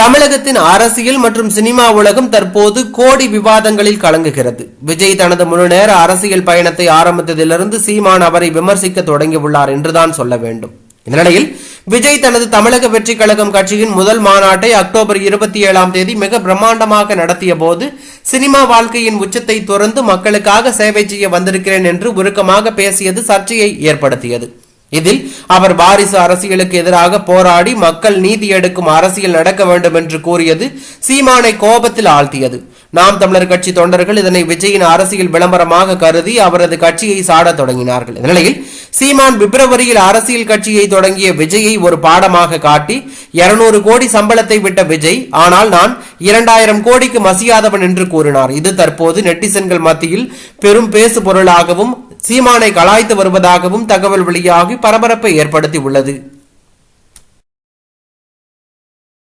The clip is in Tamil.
தமிழகத்தின் அரசியல் மற்றும் சினிமா உலகம் தற்போது கோடி விவாதங்களில் கலங்குகிறது. விஜய் தனது முழுநேர அரசியல் பயணத்தை ஆரம்பித்ததிலிருந்து சீமான் அவரை விமர்சிக்க தொடங்கியுள்ளார் என்றுதான் சொல்ல வேண்டும். இந்நிலையில் விஜய் தனது தமிழக வெற்றி கழகம் கட்சியின் முதல் மாநாட்டை அக்டோபர் இருபத்தி ஏழாம் தேதி மிக பிரம்மாண்டமாக நடத்திய போது சினிமா வாழ்க்கையின் உச்சத்தை துறந்து மக்களுக்காக சேவை செய்ய வந்திருக்கிறேன் என்று உருக்கமாக பேசியது சர்ச்சையை ஏற்படுத்தியது. இதில் அவர் வாரிசு அரசியலுக்கு எதிராக போராடி மக்கள் நீதி எடுக்கும் அரசியல் நடக்க வேண்டும் என்று கூறியது சீமானை கோபத்தில் ஆழ்த்தியது. நாம் தமிழர் கட்சி தொண்டர்கள் இதனை விஜயின் அரசியல் விளம்பரமாக கருதி அவரது கட்சியை சாடத் தொடங்கினார்கள். இந்நிலையில் சீமான் பிப்ரவரியில் அரசியல் கட்சியை தொடங்கிய விஜயை ஒரு பாடமாக காட்டி 200 கோடி சம்பளத்தை விட்ட விஜய் ஆனால் நான் இரண்டாயிரம் கோடிக்கு மசியாதவன் என்று கூறினார். இது தற்போது நெட்டிசன்கள் மத்தியில் பெரும் பேசு பொருளாகவும் சீமானை கலாய்த்து வருவதாகவும் தகவல் வெளியாகி பரபரப்பை ஏற்படுத்தி உள்ளது.